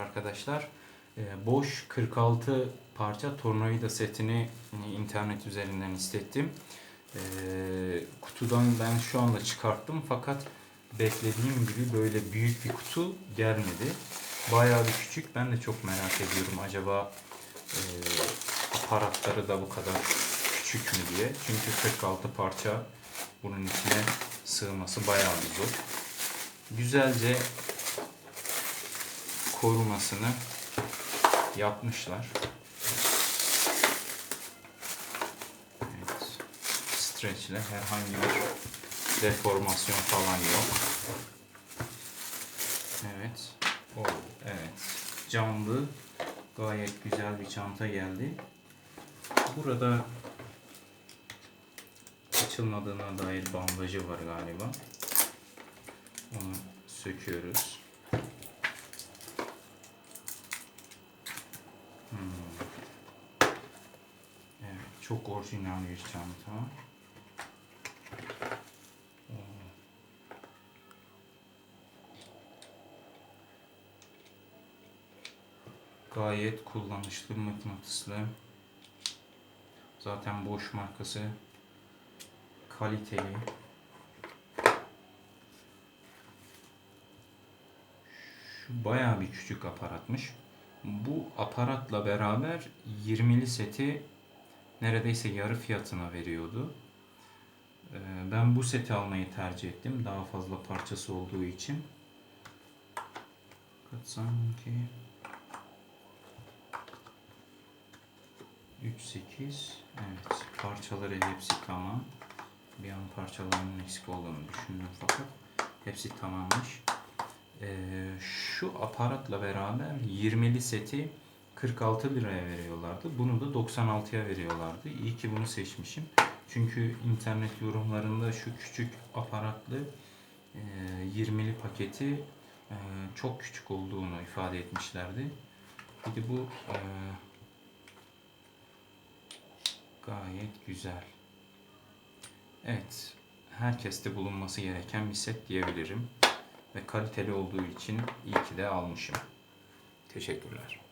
arkadaşlar. Ee, boş 46 parça tornavida setini e, internet üzerinden istettim. Ee, kutudan ben şu anda çıkarttım fakat beklediğim gibi böyle büyük bir kutu gelmedi. Bayağı bir küçük. Ben de çok merak ediyorum acaba e, aparatları da bu kadar küçük mü diye. Çünkü 46 parça bunun içine sığması bayağı bir zor. Güzelce korumasını yapmışlar. Evet. Streçle herhangi bir deformasyon falan yok. Evet. O, evet. Camlı gayet güzel bir çanta geldi. Burada açılmadığına dair bandajı var galiba. Onu söküyoruz. Evet, çok orijinal bir çanta. Gayet kullanışlı mıknatıslı. Zaten boş markası kaliteli. Şu bayağı bir küçük aparatmış. Bu aparatla beraber 20'li seti neredeyse yarı fiyatına veriyordu. Ee, Ben bu seti almayı tercih ettim. Daha fazla parçası olduğu için. Kaç sanki? 3, 8. Evet. Parçaları hepsi tamam. Bir an parçalarının eksik olduğunu düşündüm fakat hepsi tamammış. Ee, şu aparatla beraber 20'li seti 46 liraya veriyorlardı. Bunu da 96'ya veriyorlardı. İyi ki bunu seçmişim. Çünkü internet yorumlarında şu küçük aparatlı e, 20'li paketi e, çok küçük olduğunu ifade etmişlerdi. Bir de bu e, gayet güzel. Evet, herkeste bulunması gereken bir set diyebilirim. Ve kaliteli olduğu için iyi ki de almışım. Teşekkürler.